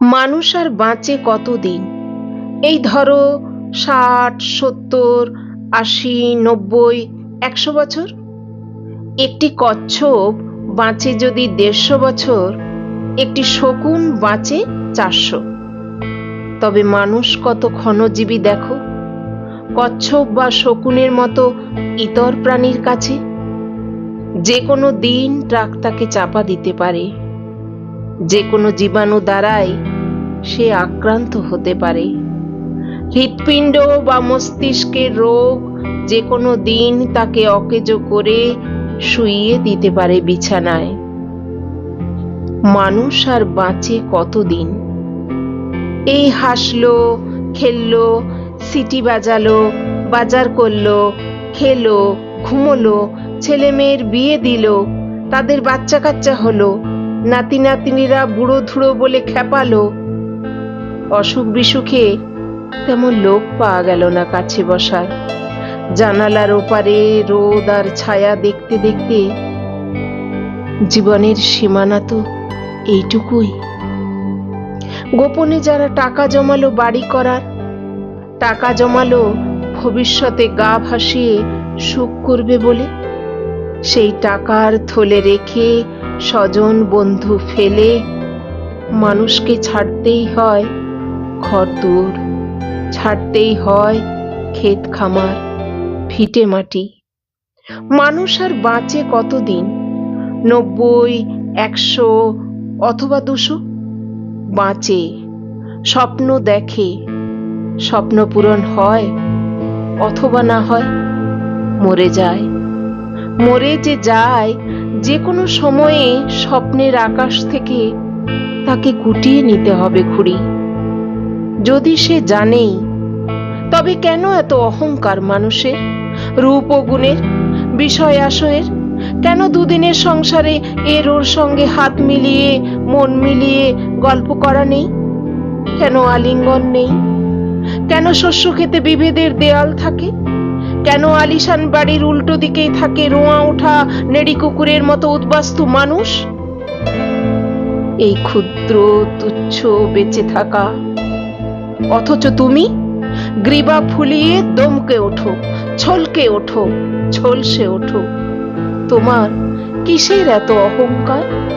মানুষ আর বাঁচে কতদিন? এই ধরো ষাট, সত্তর, আশি, নব্বই, একশো বছর? একটি কচ্ছপ বাঁচে যদি দেড়শো বছর, একটি শকুন বাঁচে চারশো। তবে মানুষ কত ক্ষণজীবী দেখো? কচ্ছপ বা শকুনের মতো ইতর প্রাণীর কাছে? যে কোনো দিন ট্রাক তাকে চাপা দিতে পারে। যে কোনো জীবাণু দ্বারাই সে আক্রান্ত হতে পারে। হৃৎপিণ্ড বা মস্তিষ্কের রোগ যে কোনো দিন তাকে অকেজো করে শুইয়ে দিতে পারে বিছানায়। মানুষ আর বাঁচে কতদিন? এই হাসলো, খেললো, সিটি বাজালো, বাজার করল, খেলো, ঘুমোলো ছেলে মেয়ের বিয়ে দিল, তাদের বাচ্চা কাচ্চা হলো নাতি নাতিনিরা বুড়ো ধুড়ো বলে খেপালো অসুখ বিসুখে তেমন লোক পাওয়া গেল না কাছে বসার। জানালার ওপারে রোদ আর ছায়া দেখতে দেখতে জীবনের সীমানা তো এইটুকুই। গোপনে যারা টাকা জমালো বাড়ি করার, টাকা জমালো ভবিষ্যতে গা ভাসিয়ে সুখ করবে বলে, সেই টাকার থলে রেখে স্বজন বন্ধু ফেলে মানুষকে ছাড়তেই হয় ঘর দূর ছাড়তেই হয় ক্ষেত খামার, ভিটে মাটি। মানুষ আর বাঁচে কতদিন? নব্বই, একশো অথবা দুশো? বাঁচে, স্বপ্ন দেখে। স্বপ্ন পূরণ হয় অথবা না হয়, মরে যায়। মরে যে যায়, যে কোনো সময়ে স্বপ্নের আকাশ থেকে তাকে গুটিয়ে নিতে হবে খুঁড়ি। যদি সে জানেই, তবে কেন এত অহংকার মানুষের? রূপ ও গুণের, বিষয় আশয়ের, কেন দুদিনের সংসারে এর ওর সঙ্গে হাত মিলিয়ে, মন মিলিয়ে গল্প করা নেই? কেন আলিঙ্গন নেই? কেন শস্য খেতে বিভেদের দেয়াল থাকে? কেন আলিশান বাড়ির উল্টো দিকেই থাকে রোঁয়া ওঠা নেড়ি কুকুরের মতো উদ্বাস্তু মানুষ? এই ক্ষুদ্র, তুচ্ছ, বেঁচে থাকা অথচ তুমি গ্রীবা ফুলিয়ে দমকে ওঠো ছলকে ওঠো ছলসে ওঠো। তোমার কিসের এত অহংকার?